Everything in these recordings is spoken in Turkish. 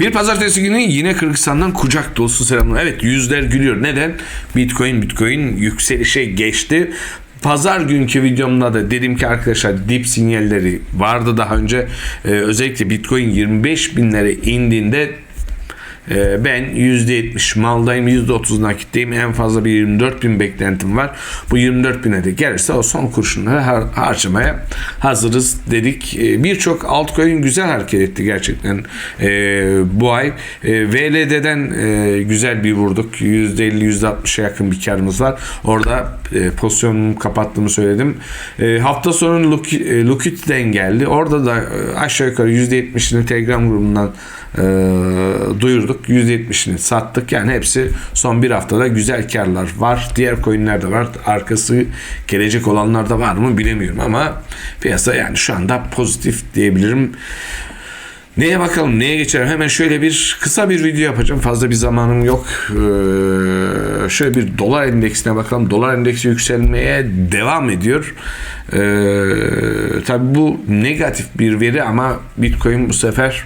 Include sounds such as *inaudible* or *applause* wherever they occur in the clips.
Bir pazartesi günü yine Kırgızistan'dan kucak dolusu selamlar. Evet yüzler gülüyor. Neden? Bitcoin Bitcoin yükselişe geçti. Pazar günkü videomda da dedim ki arkadaşlar dip sinyalleri vardı daha önce. Ee, özellikle Bitcoin 25 binlere indiğinde ee, ben %70 maldayım, %30 nakitteyim. En fazla bir 24 bin beklentim var. Bu 24 bine de gelirse o son kurşunları har- harcamaya hazırız dedik. Ee, Birçok altcoin güzel hareket etti gerçekten ee, bu ay. VLD'den güzel bir vurduk. %50, %60'a yakın bir karımız var. Orada e, pozisyonumu kapattığımı söyledim. Hafta sonu Luk- Liquid'den geldi. Orada da aşağı yukarı %70'ini Telegram grubundan e, duyurduk. %70'ini sattık. Yani hepsi son bir haftada güzel karlar var. Diğer coinler de var. Arkası gelecek olanlar da var mı bilemiyorum ama piyasa yani şu anda pozitif diyebilirim. Neye bakalım neye geçelim hemen şöyle bir kısa bir video yapacağım. Fazla bir zamanım yok. Ee, şöyle bir dolar endeksine bakalım. Dolar endeksi yükselmeye devam ediyor. Ee, tabi bu negatif bir veri ama bitcoin bu sefer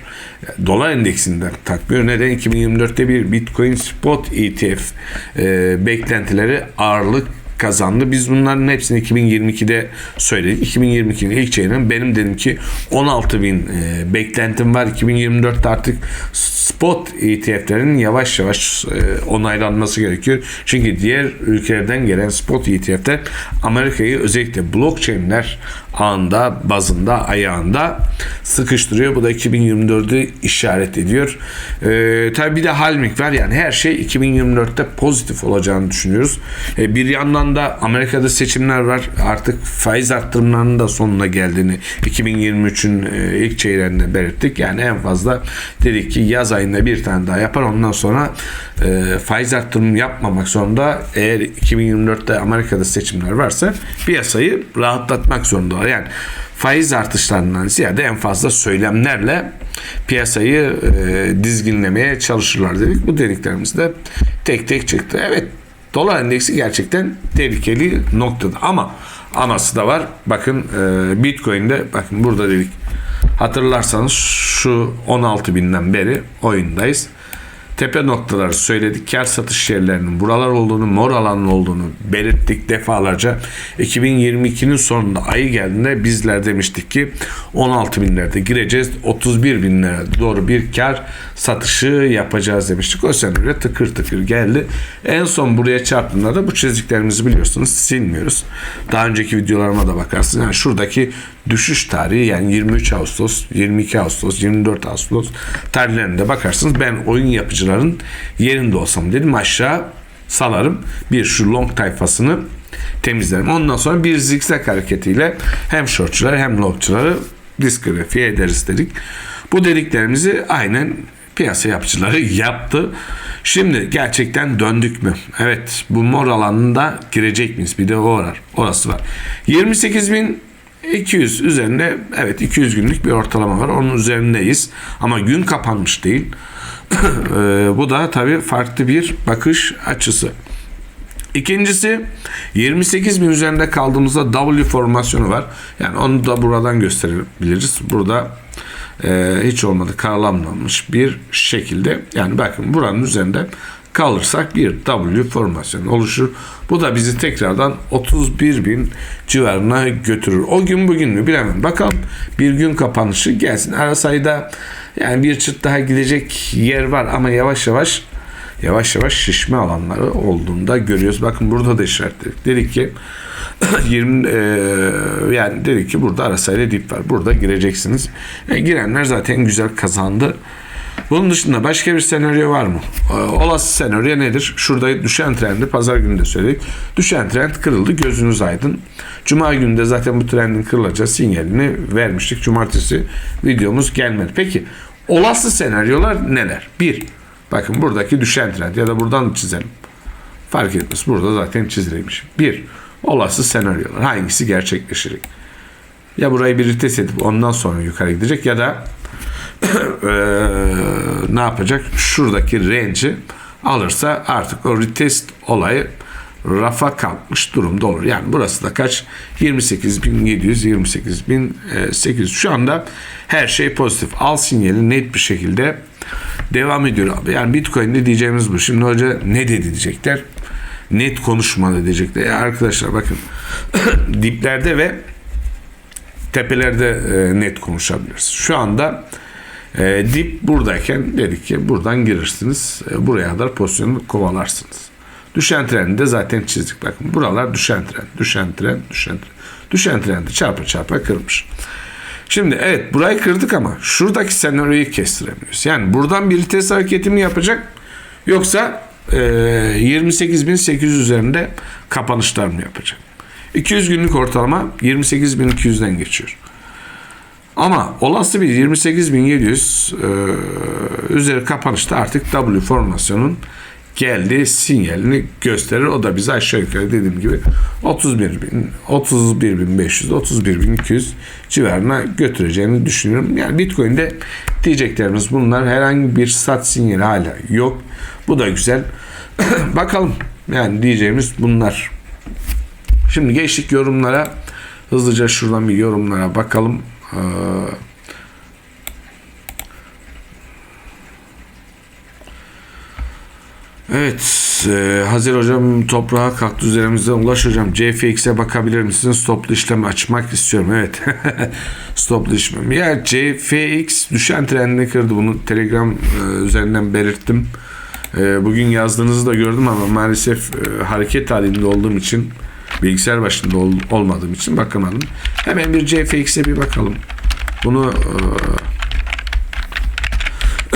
dolar endeksinden takmıyor. Neden? 2024'te bir bitcoin spot ETF e, beklentileri ağırlık kazandı. Biz bunların hepsini 2022'de söyledik. 2022'nin ilk çeyreğinin benim dedim ki 16 bin e, beklentim var. 2024'te artık spot ETF'lerin yavaş yavaş e, onaylanması gerekiyor. Çünkü diğer ülkelerden gelen spot ETF'ler Amerika'yı özellikle blockchain'ler anda, bazında, ayağında sıkıştırıyor. Bu da 2024'ü işaret ediyor. Ee, tabii bir de Halmik var. Yani her şey 2024'te pozitif olacağını düşünüyoruz. Ee, bir yandan da Amerika'da seçimler var. Artık faiz arttırımlarının da sonuna geldiğini 2023'ün e, ilk çeyreğinde belirttik. Yani en fazla dedik ki yaz ayında bir tane daha yapar. Ondan sonra e, faiz arttırımı yapmamak zorunda. Eğer 2024'te Amerika'da seçimler varsa piyasayı rahatlatmak zorunda. Yani faiz artışlarından ziyade en fazla söylemlerle piyasayı e, dizginlemeye çalışırlar dedik. Bu dediklerimiz de tek tek çıktı. Evet dolar endeksi gerçekten tehlikeli noktada ama aması da var. Bakın e, Bitcoin'de bakın burada dedik. Hatırlarsanız şu 16 binden beri oyundayız tepe noktaları söyledik. Kar satış yerlerinin buralar olduğunu, mor alanın olduğunu belirttik defalarca. 2022'nin sonunda ayı geldiğinde bizler demiştik ki 16 binlerde gireceğiz. 31 binlere doğru bir kar satışı yapacağız demiştik. O senaryo tıkır tıkır geldi. En son buraya çarptığında da bu çizdiklerimizi biliyorsunuz silmiyoruz. Daha önceki videolarıma da bakarsınız. Yani şuradaki düşüş tarihi yani 23 Ağustos, 22 Ağustos, 24 Ağustos tarihlerinde bakarsınız. Ben oyun yapıcıların yerinde olsam dedim aşağı salarım. Bir şu long tayfasını temizlerim. Ondan sonra bir zikzak hareketiyle hem shortçuları hem longçuları diskalifiye ederiz dedik. Bu dediklerimizi aynen piyasa yapıcıları *laughs* yaptı. Şimdi gerçekten döndük mü? Evet bu mor alanında girecek miyiz? Bir de o var. Orası var. 28 bin 200 üzerinde evet 200 günlük bir ortalama var. Onun üzerindeyiz. Ama gün kapanmış değil. *coughs* Ee, bu da tabii farklı bir bakış açısı. İkincisi 28 bin üzerinde kaldığımızda W formasyonu var. Yani onu da buradan gösterebiliriz. Burada e, hiç olmadı karalamlanmış bir şekilde. Yani bakın buranın üzerinde kalırsak bir W formasyonu oluşur. Bu da bizi tekrardan 31 bin civarına götürür. O gün bugün mü bilemem. Bakalım bir gün kapanışı gelsin. Ara sayıda yani bir çıt daha gidecek yer var ama yavaş yavaş yavaş yavaş şişme alanları olduğunda görüyoruz. Bakın burada da işaretledik. Dedik ki *clears throat* 20 e, yani dedik ki burada arasayla dip var. Burada gireceksiniz. E, girenler zaten güzel kazandı. Bunun dışında başka bir senaryo var mı? E, olası senaryo nedir? Şurada düşen trendi pazar günü de söyledik. Düşen trend kırıldı. Gözünüz aydın. Cuma günü de zaten bu trendin kırılacağı sinyalini vermiştik. Cumartesi videomuz gelmedi. Peki olası senaryolar neler? Bir, bakın buradaki düşen trend ya da buradan çizelim. Fark etmez. Burada zaten çizilmiş. Bir, olası senaryolar. Hangisi gerçekleşecek? Ya burayı bir retest edip ondan sonra yukarı gidecek ya da eee, ne yapacak? Şuradaki range'i alırsa artık o retest olayı rafa kalkmış durumda olur. Yani burası da kaç? 28.700, 28.800. Şu anda her şey pozitif. Al sinyali net bir şekilde devam ediyor abi. Yani Bitcoin'de diyeceğimiz bu. Şimdi hoca ne dedi diyecekler. Net konuşmadı diyecekler. Ya arkadaşlar bakın *clears throat* diplerde ve tepelerde e, net konuşabiliriz. Şu anda e, dip buradayken dedik ki buradan girirsiniz. E, buraya kadar pozisyonu kovalarsınız. Düşen trendi de zaten çizdik. Bakın buralar düşen trend, düşen trend, düşen trend. Düşen trendi çarpa çarpa kırmış. Şimdi evet burayı kırdık ama şuradaki senaryoyu kestiremiyoruz. Yani buradan bir vites hareketi mi yapacak yoksa e, 28.800 üzerinde kapanışlar mı yapacak? 200 günlük ortalama 28.200'den geçiyor. Ama olası bir 28.700 e, üzeri kapanışta artık W formasyonun geldiği sinyalini gösterir. O da bize aşağı yukarı dediğim gibi 31 bin, 31 bin 500, 31 bin 200 civarına götüreceğini düşünüyorum. Yani Bitcoin'de diyeceklerimiz bunlar. Herhangi bir sat sinyali hala yok. Bu da güzel. *coughs* Bakalım yani diyeceğimiz bunlar. Şimdi geçtik yorumlara. Hızlıca şuradan bir yorumlara bakalım. Ee, Evet, e, Hazır hocam toprağa kalktı üzerimizden ulaş hocam CFX'e bakabilir misiniz? Stoplu işlem açmak istiyorum. Evet. *laughs* Stoplu işlem. Ya CFX düşen trendini kırdı. Bunu Telegram e, üzerinden belirttim. E, bugün yazdığınızı da gördüm ama maalesef e, hareket halinde olduğum için bilgisayar başında ol, olmadığım için bakamadım. Hemen bir CFX'e bir bakalım. Bunu e,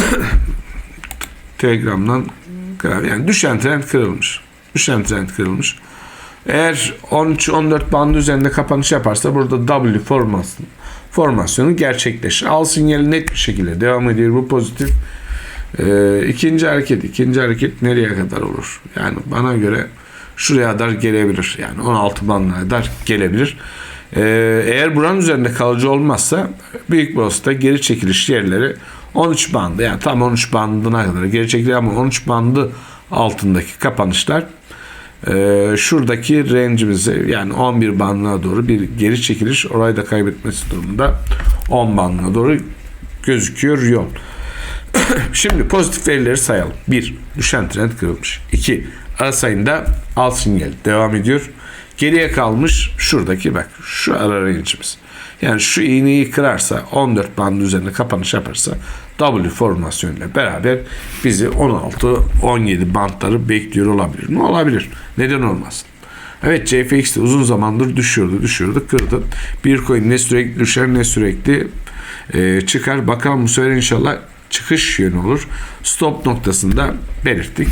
*coughs* Telegram'dan yani düşen trend kırılmış. Düşen trend kırılmış. Eğer 13-14 bandı üzerinde kapanış yaparsa burada W formasyon, formasyonu gerçekleşir. Al sinyali net bir şekilde devam ediyor. Bu pozitif. Ee, ikinci hareket. ikinci hareket nereye kadar olur? Yani bana göre şuraya kadar gelebilir. Yani 16 bandına kadar gelebilir. Ee, eğer buranın üzerinde kalıcı olmazsa büyük boss'ta geri çekiliş yerleri 13 bandı yani tam 13 bandına kadar geri çekiliyor ama 13 bandı altındaki kapanışlar e, şuradaki range'imize yani 11 bandına doğru bir geri çekiliş orayı da kaybetmesi durumunda 10 bandına doğru gözüküyor yol. *clears throat* Şimdi pozitif verileri sayalım. 1. Düşen trend kırılmış. 2. Ara sayında al sinyal devam ediyor. Geriye kalmış şuradaki bak şu ara range'imiz. Yani şu iğneyi kırarsa 14 band üzerinde kapanış yaparsa W formasyonuyla beraber bizi 16-17 bantları bekliyor olabilir mi? Olabilir. Neden olmasın? Evet CFX de uzun zamandır düşüyordu, düşüyordu, kırdı. Bir coin ne sürekli düşer ne sürekli e, çıkar. Bakalım bu sefer inşallah çıkış yönü olur. Stop noktasında belirttik.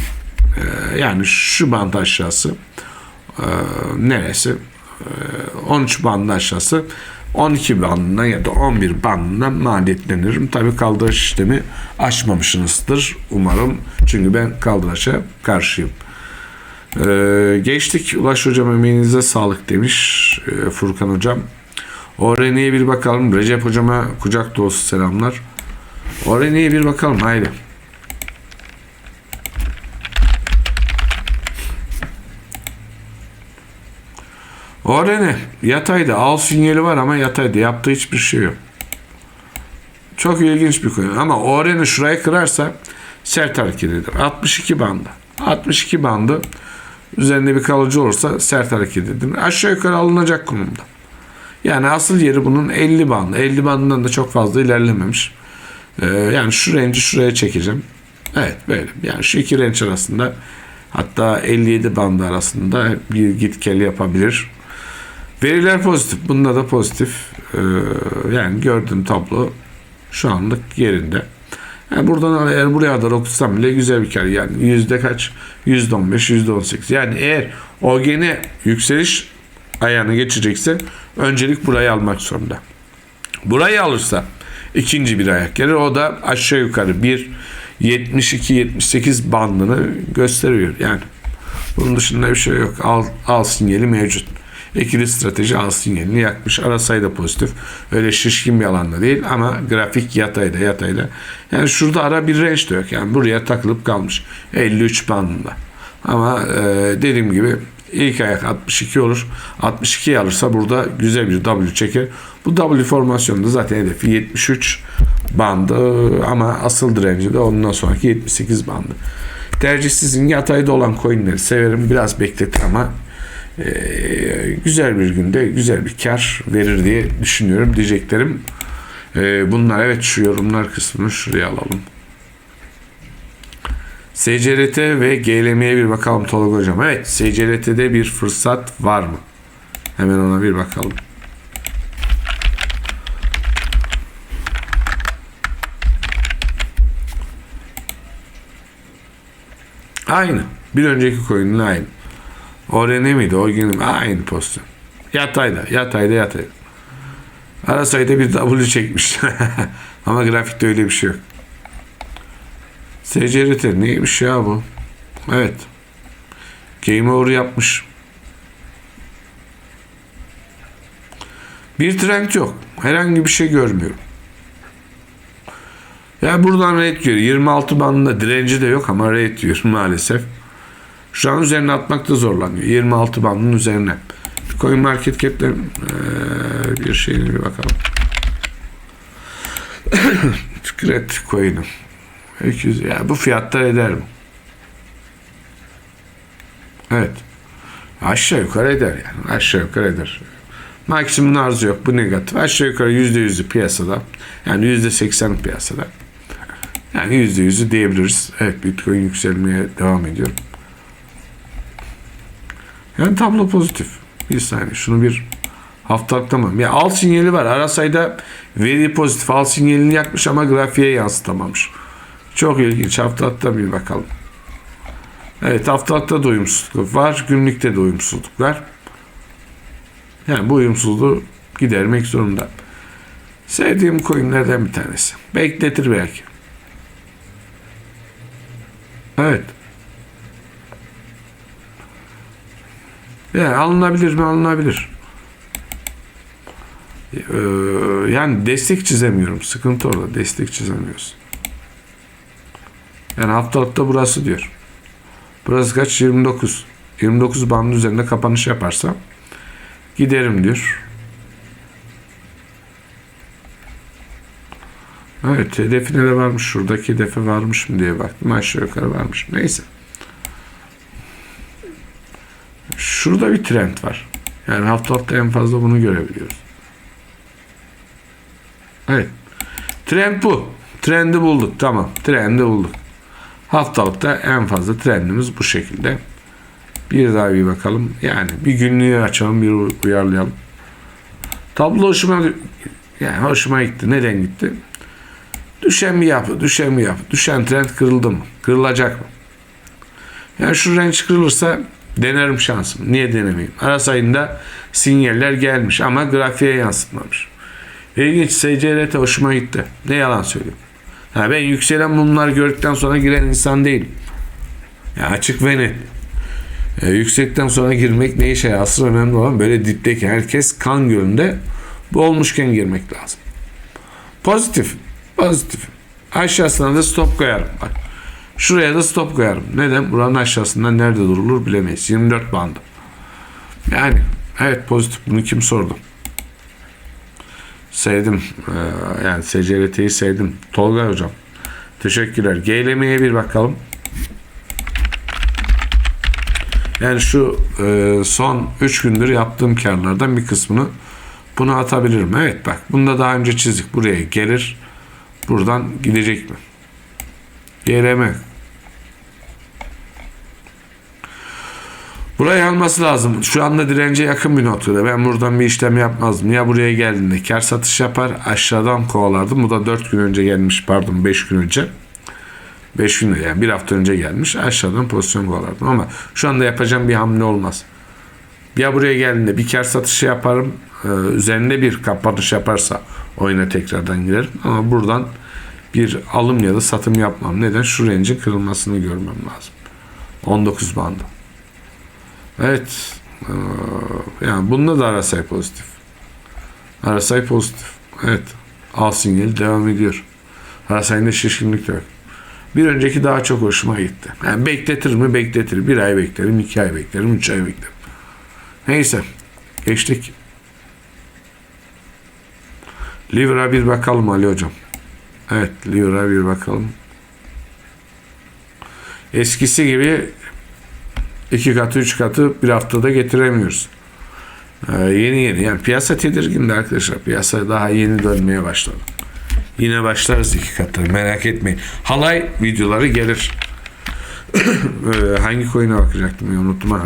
E, yani şu band aşağısı e, neresi? E, 13 band aşağısı 12 bandına ya da 11 bandına maliyetlenirim. Tabi kaldıraç işlemi açmamışsınızdır umarım. Çünkü ben kaldıraça karşıyım. Ee, geçtik. Ulaş hocam emeğinize sağlık demiş ee, Furkan hocam. Orene'ye bir bakalım. Recep hocama kucak dolusu selamlar. Orene'ye bir bakalım. Haydi. Orene yatayda al sinyali var ama yatayda yaptığı hiçbir şey yok. Çok ilginç bir konu ama Orene şurayı kırarsa sert hareket eder. 62 bandı. 62 bandı üzerinde bir kalıcı olursa sert hareket eder. Aşağı yukarı alınacak konumda. Yani asıl yeri bunun 50 bandı. 50 bandından da çok fazla ilerlememiş. Ee, yani şu renci şuraya çekeceğim. Evet böyle. Yani şu iki renç arasında hatta 57 bandı arasında bir git gel yapabilir. Veriler pozitif. Bunda da pozitif. Ee, yani gördüğüm tablo şu anlık yerinde. Yani buradan eğer buraya kadar okutsam bile güzel bir kar. Yani yüzde kaç? Yüzde on beş, yüzde on sekiz. Yani eğer o gene yükseliş ayağını geçecekse öncelik burayı almak zorunda. Burayı alırsa ikinci bir ayak gelir. O da aşağı yukarı bir 72-78 bandını gösteriyor. Yani bunun dışında bir şey yok. Al, al sinyali mevcut. İkili strateji al sinyalini yakmış. Ara sayıda pozitif. Öyle şişkin bir alanda değil ama grafik yatayda yatayda. Yani şurada ara bir range de yok. Yani buraya takılıp kalmış. 53 bandında. Ama e, dediğim gibi İlk ayak 62 olur. 62 alırsa burada güzel bir W çeker. Bu W formasyonunda zaten hedefi 73 bandı ama asıl direnci de ondan sonraki 78 bandı. Tercih sizin yatayda olan coinleri severim. Biraz bekletir ama e, güzel bir günde güzel bir kar verir diye düşünüyorum diyeceklerim. E, bunlar evet şu yorumlar kısmını şuraya alalım. SCRT ve GLM'ye bir bakalım Tolga Hocam. Evet SCRT'de bir fırsat var mı? Hemen ona bir bakalım. Aynı. Bir önceki koyunun aynı. O ne miydi? O gün aynı pozisyon. Yatayda, yatayda, yatayda. Ara sayıda bir W çekmiş. *laughs* Ama grafikte öyle bir şey yok. SCRT neymiş ya bu? Evet. Game over yapmış. Bir trend yok. Herhangi bir şey görmüyorum. Ya buradan red diyor. 26 bandında direnci de yok ama red diyor *laughs* maalesef. Şu an üzerine atmakta zorlanıyor. 26 bandının üzerine. Coin Market Cap'te ee, bir şeyine bir bakalım. Fikret coin'i. 200 ya bu fiyatlar eder mi? Evet. Aşağı yukarı eder yani. Aşağı yukarı eder. Maksimum arzu yok. Bu negatif. Aşağı yukarı yüzde yüzü piyasada. Yani yüzde seksen piyasada. Yani yüzde yüzü diyebiliriz. Evet Bitcoin yükselmeye devam ediyor. Yani tablo pozitif. Bir saniye şunu bir haftalıklamam. Ya al sinyali var. Arasayda veri pozitif. Al sinyalini yakmış ama grafiğe yansıtamamış. Çok ilginç. Haftalıkta bir bakalım. Evet haftalıkta da uyumsuzluk var. Günlükte de uyumsuzluk var. Yani bu uyumsuzluğu gidermek zorunda. Sevdiğim coinlerden bir tanesi. Bekletir belki. Evet. Yani alınabilir mi? Alınabilir. Ee, yani destek çizemiyorum. Sıkıntı orada. Destek çizemiyoruz. Yani haftalıkta burası diyor. Burası kaç? 29. 29 bandın üzerinde kapanış yaparsam giderim diyor. Evet hedefi nereye varmış? Şuradaki hedefe varmış mı diye baktım. Aşağı yukarı varmış. Neyse. Şurada bir trend var. Yani haftalıkta en fazla bunu görebiliyoruz. Evet. Trend bu. Trendi bulduk. Tamam. Trendi bulduk. Haftalıkta en fazla trendimiz bu şekilde. Bir daha bir bakalım. Yani bir günlüğü açalım, bir uyarlayalım. Tablo hoşuma yani hoşuma gitti. Neden gitti? Düşen bir yapı, düşen bir yapı. Düşen trend kırıldı mı? Kırılacak mı? Yani şu range kırılırsa denerim şansım. Niye denemeyeyim? Aras ayında sinyaller gelmiş ama grafiğe yansıtmamış. İlginç SCRT hoşuma gitti. Ne yalan söyleyeyim. Ha ben yükselen mumlar gördükten sonra giren insan değilim. Ya açık ve net. E, yüksekten sonra girmek ne işe asıl önemli olan böyle dipteki herkes kan gölünde bu girmek lazım. Pozitif. Pozitif. Aşağısına da stop koyarım. Bak. Şuraya da stop koyarım. Neden? Buranın aşağısında nerede durulur bilemeyiz. 24 bandı. Yani evet pozitif. Bunu kim sordu? Sevdim. Ee, yani SCRT'yi sevdim. Tolga hocam. Teşekkürler. GLM'ye bir bakalım. Yani şu e, son 3 gündür yaptığım karlardan bir kısmını buna atabilirim. Evet bak bunu da daha önce çizdik. Buraya gelir. Buradan gidecek mi? GLM. Burayı alması lazım. Şu anda dirence yakın bir noktada. Ben buradan bir işlem yapmazdım. Ya buraya geldiğinde kar satış yapar aşağıdan kovalardım. Bu da 4 gün önce gelmiş pardon 5 gün önce. 5 gün yani bir hafta önce gelmiş aşağıdan pozisyon kovalardım. Ama şu anda yapacağım bir hamle olmaz. Ya buraya geldiğinde bir kar satışı yaparım. Ee, üzerinde bir kapanış yaparsa oyuna tekrardan girerim. Ama buradan bir alım ya da satım yapmam. Neden? Şu range'in kırılmasını görmem lazım. 19 bandı. Evet. Ee, yani bunda da RSI pozitif. RSI pozitif. Evet. Al sinyali devam ediyor. RSI'nde şişkinlik de yok. Bir önceki daha çok hoşuma gitti. Yani bekletir mi? Bekletir. Bir ay beklerim, iki ay beklerim, üç ay beklerim. Neyse. Geçtik. Liver'a bir bakalım Ali hocam. Evet Liver'a bir bakalım. Eskisi gibi iki katı üç katı bir haftada getiremiyoruz. Ee, yeni yeni yani piyasa tedirgindi arkadaşlar. Piyasa daha yeni dönmeye başladı. Yine başlarız iki katı merak etmeyin. Halay videoları gelir. *coughs* Ee, hangi coin'e bakacaktım ya unuttum ha.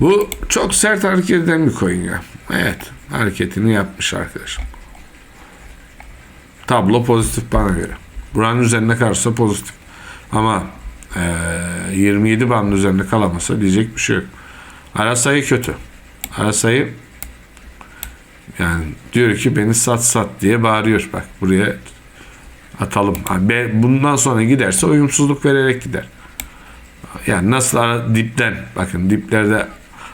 Bu çok sert hareket eden bir coin ya. Evet hareketini yapmış arkadaşım. Tablo pozitif bana göre. Buranın üzerinde kalırsa pozitif. Ama eee 27 bandın üzerinde kalamasa diyecek bir şey yok. Ara sayı kötü. Ara sayı yani diyor ki beni sat sat diye bağırıyor bak buraya atalım. Bundan sonra giderse uyumsuzluk vererek gider. Yani nasıl ara, dipten bakın diplerde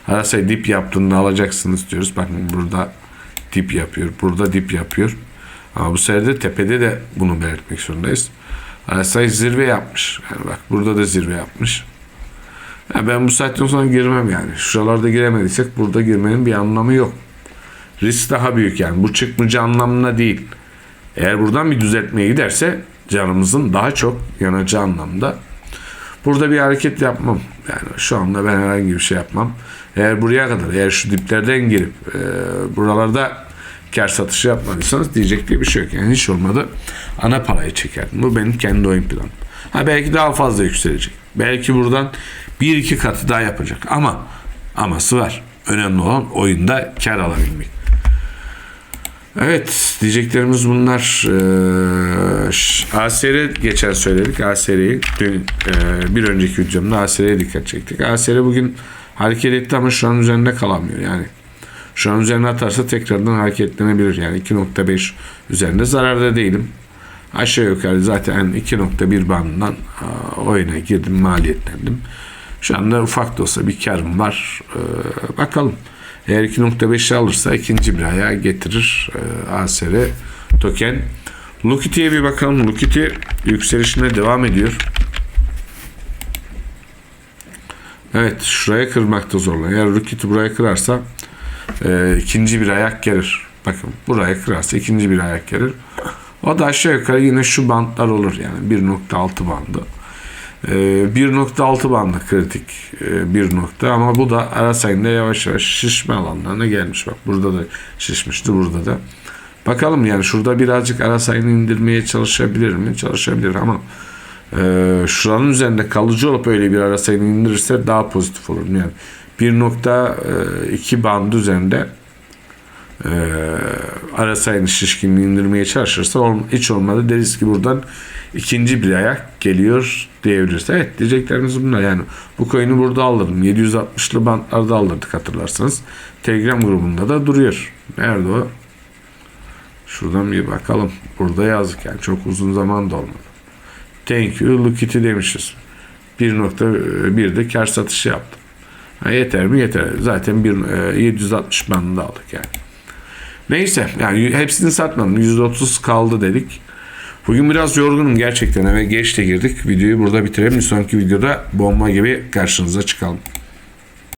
arasayı dip yaptığında alacaksınız diyoruz. Bakın burada dip yapıyor. Burada dip yapıyor. Ama bu sefer de tepede de bunu belirtmek zorundayız. Arasay zirve yapmış. Yani bak burada da zirve yapmış. Ya ben bu saatten sonra girmem yani. Şuralarda giremediysek burada girmenin bir anlamı yok. Risk daha büyük yani. Bu çıkmıcı anlamına değil. Eğer buradan bir düzeltmeye giderse canımızın daha çok yanacağı anlamda. Burada bir hareket yapmam. Yani şu anda ben herhangi bir şey yapmam. Eğer buraya kadar, eğer şu diplerden girip e, buralarda kar satışı yapmadıysanız diyecek diye bir şey yok. Yani hiç olmadı ana parayı çekerdim. Bu benim kendi oyun planım. Ha belki daha fazla yükselecek. Belki buradan bir iki katı daha yapacak. Ama aması var. Önemli olan oyunda kar alabilmek. Evet diyeceklerimiz bunlar. Ee, ASR geçen söyledik. ASR'yi dün e, bir önceki videomda ASR'ye dikkat çektik. ASR bugün hareket etti ama şu an üzerinde kalamıyor. Yani şu an üzerine atarsa tekrardan hareketlenebilir. Yani 2.5 üzerinde zararda değilim. Aşağı yukarı zaten 2.1 bandından oyuna girdim maliyetlendim. Şu anda ufak da olsa bir karım var. Ee, bakalım. Eğer 2.5'i alırsa ikinci bir ayağa getirir e, ASR token. Lukity'ye bir bakalım. Lukity yükselişine devam ediyor. Evet şuraya kırmakta zorlanıyor. Eğer Lukity buraya kırarsa e, ikinci bir ayak gelir. Bakın buraya kırarsa ikinci bir ayak gelir. O da aşağı yukarı yine şu bantlar olur yani 1.6 bandı. Ee, 1.6 bandı kritik ee, bir nokta ama bu da ara sayında yavaş yavaş şişme alanlarına gelmiş. Bak burada da şişmişti burada da. Bakalım yani şurada birazcık ara sayını indirmeye çalışabilir mi? Çalışabilir ama e, şuranın üzerinde kalıcı olup öyle bir ara sayını indirirse daha pozitif olur. Yani 1.2 bandı üzerinde e, ara sayını şişkinliği indirmeye çalışırsa hiç olmadı deriz ki buradan ikinci bir ayak geliyor diyebiliriz. Evet diyeceklerimiz bunlar yani bu coin'i burada aldırdım. 760'lı bantlarda aldırdık hatırlarsanız. Telegram grubunda da duruyor. Nerede o? Şuradan bir bakalım. Burada yazdık yani çok uzun zaman da olmadı. Thank you Lukity demişiz. 1.1'de kar satışı yaptım. Ha, yeter mi? Yeter. Zaten bir, e, 760 bandında aldık yani. Neyse yani hepsini satmadım. 130 kaldı dedik. Bugün biraz yorgunum gerçekten eve geç de girdik. Videoyu burada bitirelim. Bir sonraki videoda bomba gibi karşınıza çıkalım.